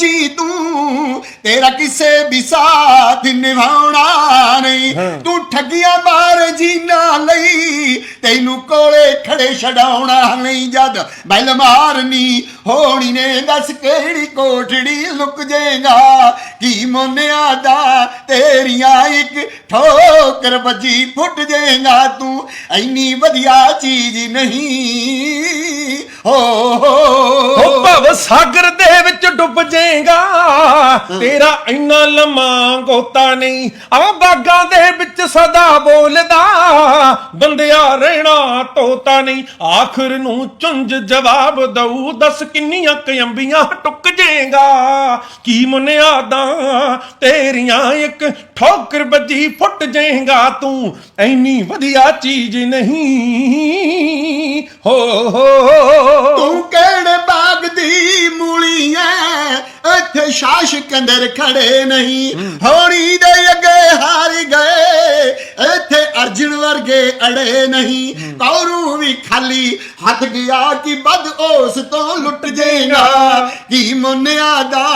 ਸੋਚੀ ਤੂੰ ਤੇਰਾ ਕਿਸੇ ਵੀ ਸਾਥ ਨਿਭਾਉਣਾ ਨਹੀਂ। ਤੂੰ ਠੱਗੀਆਂ ਬਾਰ ਜੀਣਾ ਲਈ ਤੈਨੂੰ ਕੋਲੇ ਖੜੇ ਛਡਾਉਣਾ ਨਹੀਂ ਜਦ ਬੈਲ ਮਾਰਨੀ। ਹੋਣੀ ਨੇ ਦੱਸ ਕਿਹੜੀ ਕੋਠੜੀ ਲੁਕ ਜਾਏਗਾ ਕੀ ਮੋਨਿਆ ਦਾ ਤੇਰੀਆਂ ਇੱਕ ਠੋਕਰ ਵੱਜੀ ਫੁੱਟ ਜਾਏਗਾ ਤੂੰ। ਐਨੀ ਵਧੀਆ ਚੀਜ਼ ਨਹੀਂ ਹੋ ਭਵ ਸਾਗਰ ਦੇ ਵਿੱਚ ਡੁੱਬ ਤੇਰਾ ਇੰਨਾ ਲੰਮਾ ਗੋਤਾ ਨਹੀਂ। ਆ ਬਾਗਾਂ ਦੇ ਵਿੱਚ ਸਦਾ ਬੋਲਦਾ, ਬੰਦਿਆ ਰਹਿਣਾ ਤੋਤਾ ਨਹੀਂ। ਆਖਰ ਨੂੰ ਚੁੰਝ ਜਵਾਬ ਦਊ, ਦੱਸ ਕਿੰਨੀਆਂ ਕਯੰਬੀਆਂ ਟੁੱਕ ਜੇਗਾ। ਕੀ ਮੁਨਿਆਦਾਂ ਤੇਰੀਆਂ ਇੱਕ ਠੋਕਰ ਵੱਜੀ ਫੁੱਟ ਜਾਏਗਾ ਤੂੰ। ਐਨੀ ਵਧੀਆ ਚੀਜ਼ ਨਹੀਂ। ਹੋ ਤੂੰ ਕਿਹੜੇ ਇੱਥੇ ਸ਼ਾਸਕ ਅੰਦਰ ਖੜੇ ਨਹੀਂ। ਹੋਣੀ ਦੇ ਅੱਗੇ ਹਾਰ ਗਏ। ਇੱਥੇ ਅਰਜਨ ਵਰਗੇ ਅੜੇ ਨਹੀਂ। ਕੌਰੂ ਵੀ ਖਾਲੀ ਹੱਥ ਗਿਆ ਕਿ ਬਦ ਉਸ ਤੋਂ ਲੁੱਟ ਜਾਏਗਾ ਕੀ ਮੁੰਨਿਆ ਦਾ?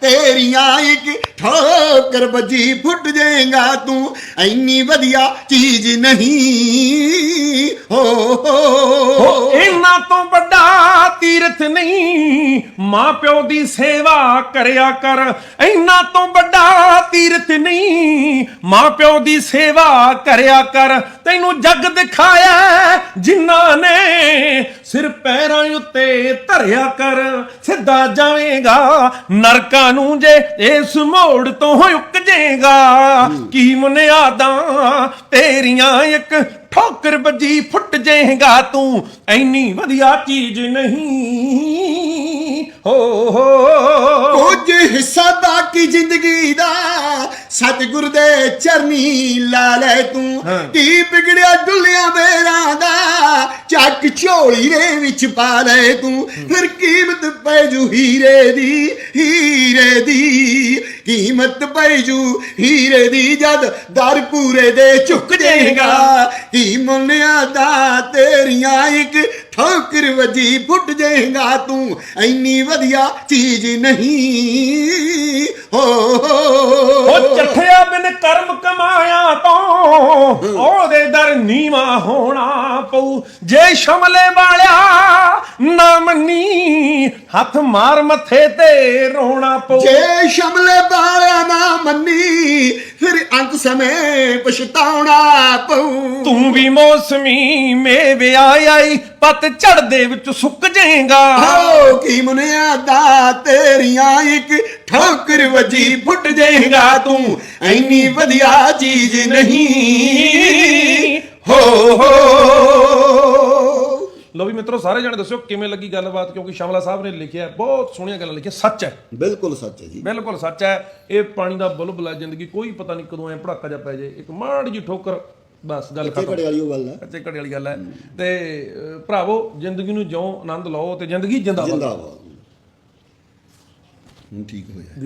ਤੇਰੀਆਂ ਇੱਕ ਠੋਕਰ ਵੱਜੀ ਫੁੱਟ ਜਾਏਗਾ ਤੂੰ। ਐਨੀ ਵਧੀਆ ਚੀਜ਼ ਨਹੀਂ। ਹੋ। ਮਾਂ ਪਿਓ ਦੀ ਸੇਵਾ ਕਰਿਆ ਕਰ। ਇੰਨਾ ਤੋਂ ਵੱਡਾ ਤੀਰਥ ਨਹੀਂ ਮਾਂ ਪਿਓ ਦੀ ਸੇਵਾ ਕਰਿਆ ਕਰ। ਤੈਨੂੰ ਜੱਗ ਦਿਖਾਇਆ ਜਿਨ੍ਹਾਂ ਨੇ ਸਿਰ ਪੈਰਾਂ ਉੱਤੇ ਧਰਿਆ ਕਰ। ਸਿੱਧਾ ਜਾਵੇਂਗਾ, ਨਰਕਾਂ ਨੂੰ ਜੇ ਇਸ ਮੋੜ ਤੋਂ ਉੱਕ ਜਾਏਗਾ ਕੀ ਮੁਨਿਆਦਾਂ ਤੇਰੀਆਂ ਇੱਕ ਠੋਕਰ ਵੱਜੀ ਫੁੱਟ ਜਾਏਗਾ ਤੂੰ। ਐਨੀ ਵਧੀਆ ਚੀਜ਼ ਨਹੀਂ। ਹੋ ਹੋ ਕੁਝ ਹਿੱਸਾ ਬਾਕੀ ਜ਼ਿੰਦਗੀ ਦਾ। ਸਤਿਗੁਰ ਦੇ ਚਰਨੀ ਲਾ ਲੈ ਤੂੰ। ਕੀ ਵਿਗੜਿਆ ਡੁੱਲਿਆ ਮੇਰਾ ਦਾ? ਚੱਕ ਝੋਲੀ ਦੇ ਵਿੱਚ ਪਾ ਲੈ ਤੂੰ। ਫਿਰ ਕੀਮਤ ਪੈ ਜੂ ਹੀਰੇ ਦੀ ਹੀਰੇ ਦੀ। ਕੀਮਤ ਪੈ ਜੂ ਹੀਰੇ ਦੀ ਜਦ ਦਰ ਪੂਰੇ ਦੇ ਝੁਕ ਜਾਏਗਾ ਕੀ ਮੁੰਨਿਆ ਦਾ ਤੇਰੀਆਂ ਇੱਕ ਠੋਕਰ ਵਜੀ ਫੁੱਟ ਜਾਏਗਾ ਤੂੰ ਐਨੀ ਵਧੀਆ ਚੀਜ਼ ਨਹੀਂ। ਹੋ ਉਹ ਚੱਠਿਆ ਬਿਨ ਕਰਮ ਕਮਾ ਉਹਦੇ ਦਰ ਨੀਵਾ ਹੋਣਾ ਪਊ। ਜੇ ਸ਼ਮਲੇ ਵਾਲਿਆ ਨਾ ਮੰਨੀ ਹੱਥ ਮਾਰ ਮੱਥੇ ਤੇ ਰੋਣਾ ਪਊ। ਜੇ ਸ਼ਮਲੇ ਬਾਲਿਆ ਨਾ ਮੰਨੀ ਫਿਰ ਅੰਤ ਸਮੇਂ ਪਛਤਾਉਣਾ ਪਊ। ਤੂੰ ਵੀ ਮੌਸਮੀ ਮੇਵੇ ਆਈ ਪਤ ਝੜਦੇ ਵਿੱਚ ਸੁੱਕ ਜਾਏਗਾ। ਹੋ ਕੀ ਮੁਨਿਆ ਦਾ ਤੇਰੀਆਂ ਇੱਕ ਠੋਕਰ ਵੱਜੀ ਫੁੱਟ ਜਾਏਗਾ ਤੂੰ ਐਨੀ ਵਧੀਆ ਚੀਜ਼ ਨਹੀਂ। ਹੋ ਹੋ। ਲੋ ਵੀ ਮਿੱਤਰੋ ਸਾਰੇ ਜਣੇ ਦੱਸਿਓ ਕਿਵੇਂ ਲੱਗੀ ਗੱਲਬਾਤ ਕਿਉਂਕਿ ਸ਼ਮਲਾ ਸਾਹਿਬ ਨੇ ਲਿਖਿਆ ਬਹੁਤ ਸੋਹਣੀਆਂ ਗੱਲਾਂ ਲਿਖੀਆਂ ਸੱਚ ਹੈ। ਬਿਲਕੁਲ ਸੱਚ ਹੈ ਜੀ। ਬਿਲਕੁਲ ਸੱਚ ਹੈ। ਇਹ ਪਾਣੀ ਦਾ ਬੁਲਬੁਲਾ ਜ਼ਿੰਦਗੀ ਕੋਈ ਪਤਾ ਨਹੀਂ ਕਦੋਂ ਐ ਭੜਾਕਾ ਜਾ ਪੈ ਜੇ ਇੱਕ ਮਾੜੀ ਜੀ ਠੋਕਰ ਬਸ ਗੱਲ ਖਤਮ। ਘੜੇ ਵਾਲੀ ਉਹ ਗੱਲ ਹੈ। ਕੱਚੇ ਘੜੇ ਵਾਲੀ ਗੱਲ ਹੈ। ਤੇ ਅਹ, ਭਰਾਵੋ ਜ਼ਿੰਦਗੀ ਨੂੰ ਜਿਉਂ ਆਨੰਦ ਲਓ ਤੇ ਜ਼ਿੰਦਗੀ ਜਿੰਦਾਬਾਦ। ਜਿੰਦਾਬਾਦ। ਹੁਣ ਠੀਕ ਹੋਇਆ